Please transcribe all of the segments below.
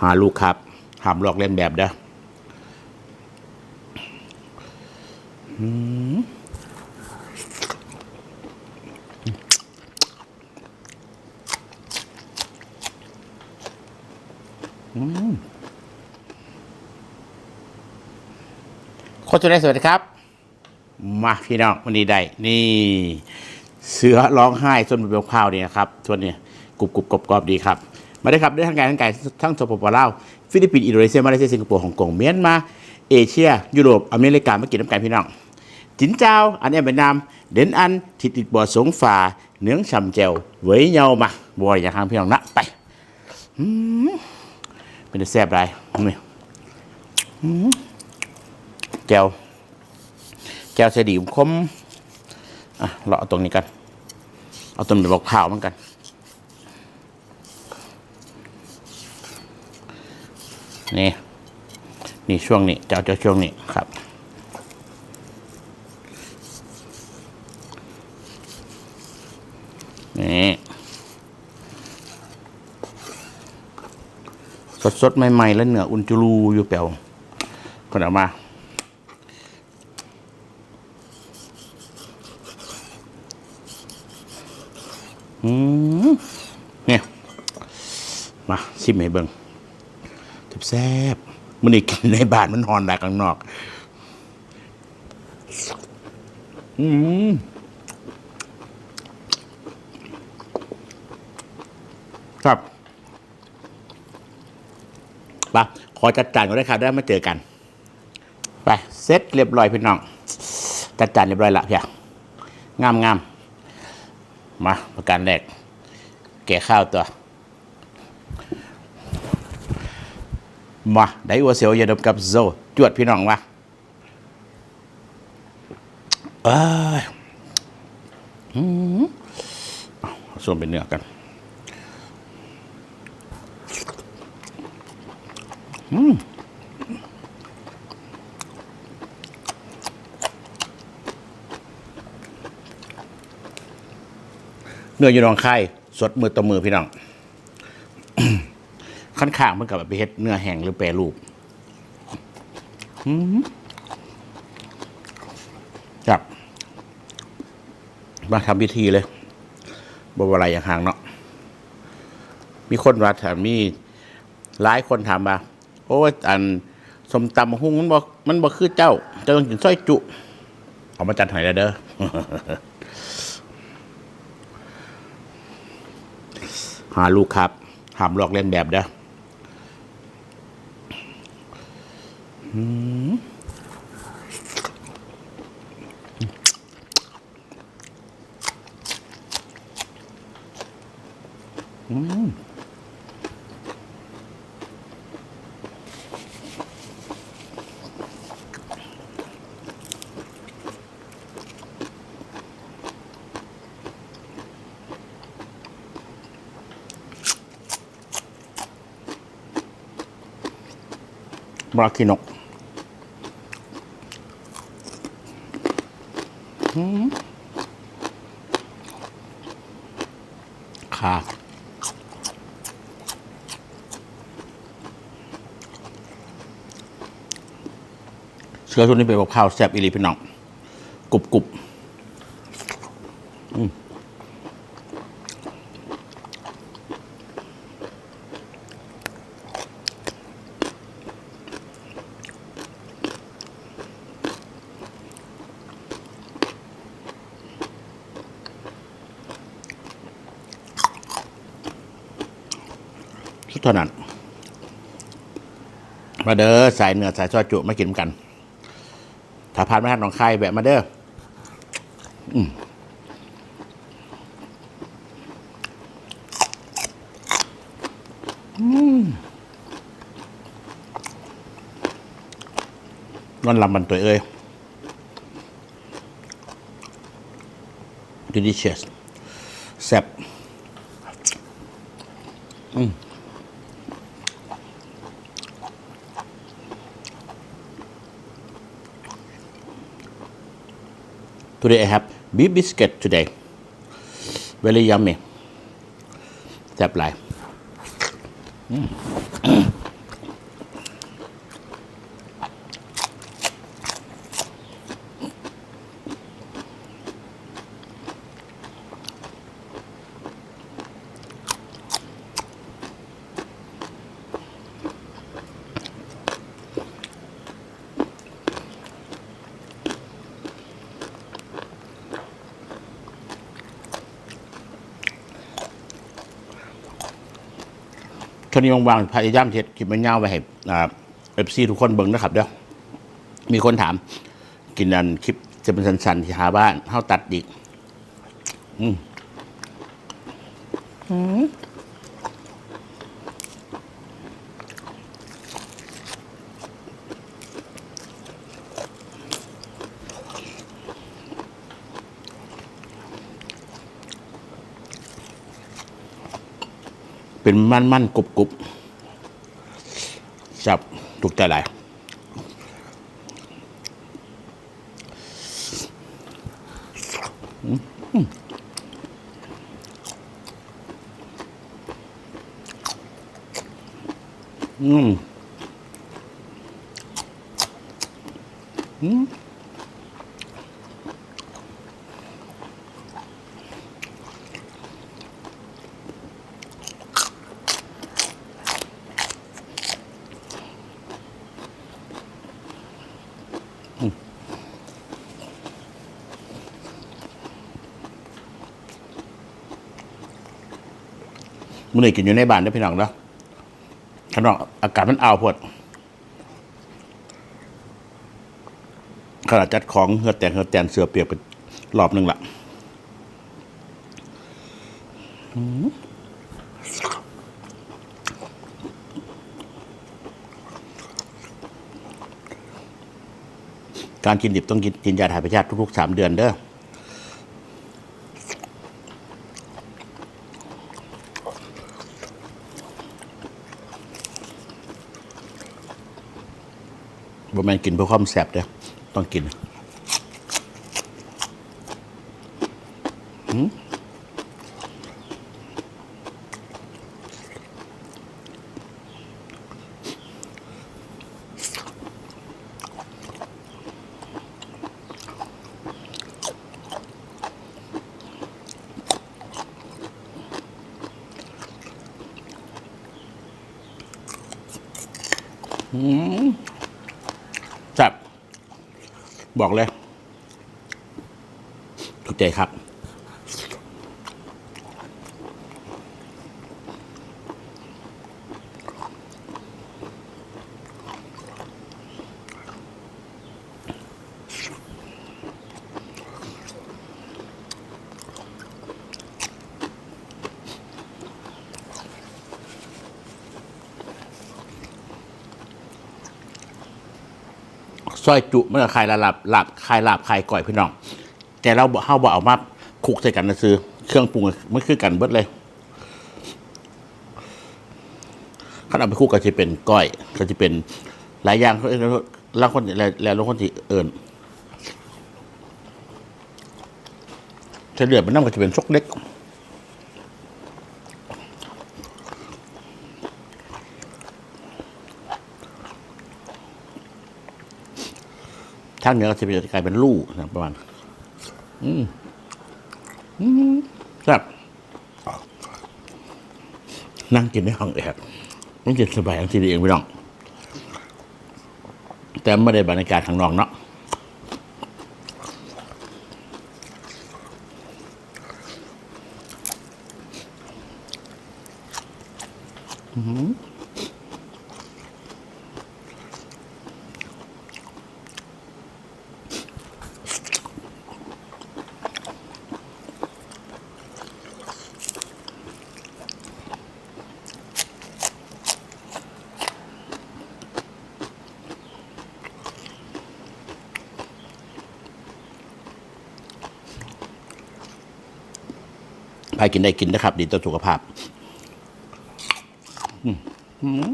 หาลูกครับห้ามลอกเล่นแบบเด้ออืมอืมโคตรได้สวัสดีครับ มาพี่น้องวันนี้ได้ นี่ เสือร้องไห้ส่วนเป็นข้าวนี่นะครับส่วนนี้กรุบกรุบกรอบดีครับ มาได้ครับได้ทั้งการทั้งการทั้งสปปลาวฟิลิปปินส์อินโดนีเซียมาเลเซียสิงคโปร์ฮ่องกงเมียนมาเอเชีย ยุโรปอเมริกามากินน้ำกันพี่น้องจินเจ้า อันนี้เป็นนาม เด่นอันทิดติดบ่อสงฝาเนื้อฉ่ำเจวเหวยเยามาบัวอย่างทางพี่น้องนะไปเป็นแซ่บไรนี่แจวแจวเสดีมคมอะเราเอาตรงนี้กัน เอาตรงนี้บอกเผาวมือนกัน นี่นี่ช่วงนี้จะเอาเจ้าช่วงนี้ครับนี่สดสดใหม่ๆแล้วเนื้ออุนจูรูอยู่แปล่วคนเอามาอืมเนี่ยมาชิมให้เบิ่ง แซ่บๆมันนี่กินในบ้านมันหอนแดกข้างนอก อืมครับปะขอจัดจานก่อนได้ครับได้มาเจอกัน ไปเสร็จเรียบร้อยพี่น้อง จัดจานเรียบร้อยละพียงามงามมาประการแรกแก่ข้าวตัว มาได้อัวเสียวอย่าดมกับโซจวดพี่น้องวะเอ้ยอืมาส่วนเป็นเนื้อกันเนื้ออยู่หนองไข่สดมือต่อมือพี่น้อง ขั้นข้างมันกับไปเฮ็ดเนื้อแห้งหรือแปรรูปอืมจับ มาทำพิธีเลยบวอะไรอย่างห่างเนาะมีคนมาถามมีหลายคนถามมาโอ้อันสมตำหุ้งมันบอกมันบอกคือเจ้าเจ้าต้องกินสร้อยจุเอามาจัดหอยแล้วเด้อหาลูกครับห้ามลอกเล่นแบบเด้อ อืมบราคินก ค่ะเชื้อชุดนี้เป็นกับข้าวแซ่บอีลีพี่น้องกรุบกรุบ เท่านั้น มาเด้อสายเนื้อสายซอยจุมากินกัน ถ้าผ่านมาทางหนองคายแวะมาเด้ออืมอืมนอนลำมันตัวเอ้ย delicious แซ่บอืม Today I have beef biscuit today. Very yummy. Tap like. Mm. ช่วงนี้ว่างๆพยายามเฮ็ดคลิปมันยาวไปให้อ่าเอฟซีทุกคนเบิ่งนะครับเด้อมีคนถาม กินอันคลิปจะเป็นสันๆที่หาบ้านเฮาตัดอีก อืม เป็นมันๆกรุบๆจับถูกใจหลายอืมอืม มันเลยกินอยู่ในบ้านได้อพี่น้องเนาะข้างนอกอากาศมันอ้าวพดขนาดจัดของเฮือแตงเฮือแตนเสือเปียกไปรอบหนึ่งละการกินดิบต้องกินกินยาถ่ายพยาธิทุกๆสามเดือนเด้อ แม่นกินเพื่อความแซ่บเด้ต้องกินหืม บอกเลย ถูกใจครับ ซอยจุมันก็ขายละลาบลาบขายลาบขายก่อยพี่น้อง แต่เราบ่เฮาบ่เอามาคลุกใส่กันนะซื้อเครื่องปรุงมันคือกันเบิดเลยขันเอาไปคลุกก็จะเป็นก้อยก็จะเป็นหลายอย่างแล้วคนแล้วแล้วคนที่เอิญถ้าเดือดมันน้ำก็จะเป็นซกเล็ก ทางเหนือก็จะเป็นกลายเป็นลู่นะประมาณอืมอืมครับนั่งกินในห้องแอบนั่งกินสบายทั้งทีเดียวเองพี่น้อง แต่ไม่ได้บรรยากาศข้างนอกเนาะ ครกินได้กินนะครับ ดีต่อสุขภาพอืมอืม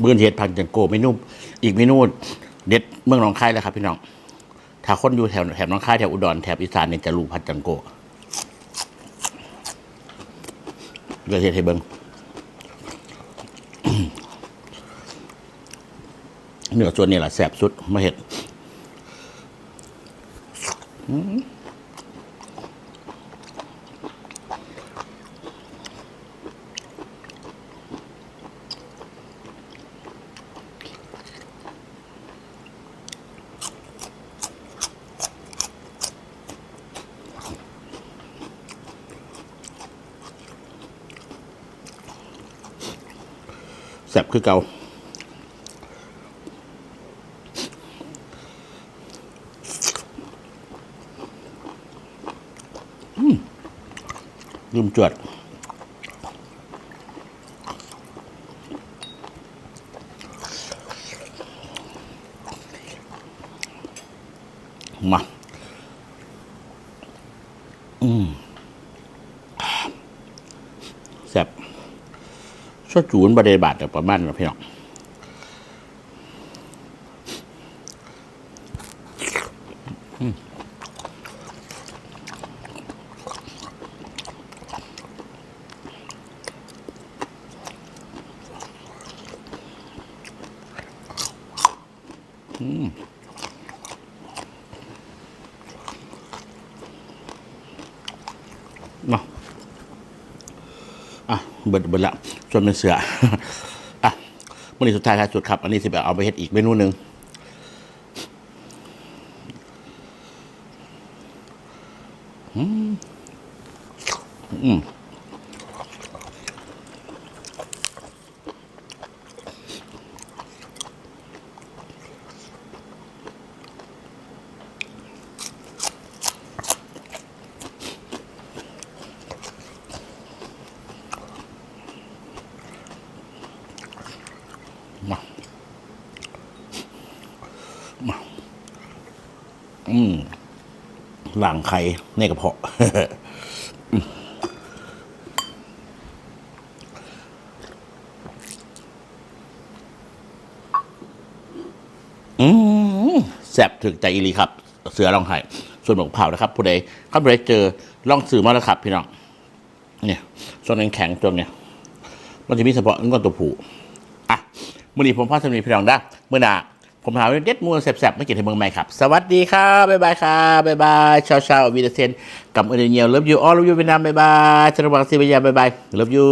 เบื้อนเห็ดพันจังโกเมนูอีกเมนูเด็ดเมืองหนองคายแล้วครับพี่น้อง ถ้าคนอยู่แถวแถบน้องคายแถวอุดรแถบอีสานเนี่ยจะรู้ผัดจังโกะเดี๋ยวเห็ดให้เบิ่งเนื้อส่วนนี้แหละแสบสุดมาเห็ด อืม แซ่บคือเกาลืมจวดมา อืมแซ่บ ชจูนบาเดบาทแต่ประมาณนะพี่น้องเนาะอะเบิดเบิดละ จนเป็นเสืออะมื่อนี้สุดท้ายท้ายสุดครับ อันนี้สิแบบเอาไปเฮ็ดอีกเมนูหนึ่งอืมอืม มามาอืมหลังไข่ในกระเพาะอืมแซบถึงใจอีหลีครับ เสือลองไห้ส่วนหมกเผานะครับผู้ใดเข้าไปเจอล่องสื่อมาแล้วครับ พี่น้องเนี่ยส่วนแข็งๆตัวเนี่ยมันจะมีเฉพาะเงินตัวผู มื่อนี้ผมพ่อสมีพี่รองได้เมื่อหนาผมหาเด็ดมูลแสบๆไม่กินที่เมืองใหม่ครับ สวัสดีครับบ๊ายบายครับบ๊ายบายชาวชาววีเดเซนกับเอเดเนียลเลิฟยูออลเลิฟยูเวียดนามบ๊ายบายชนวังซีเบียบ๊ายบายเลิฟยู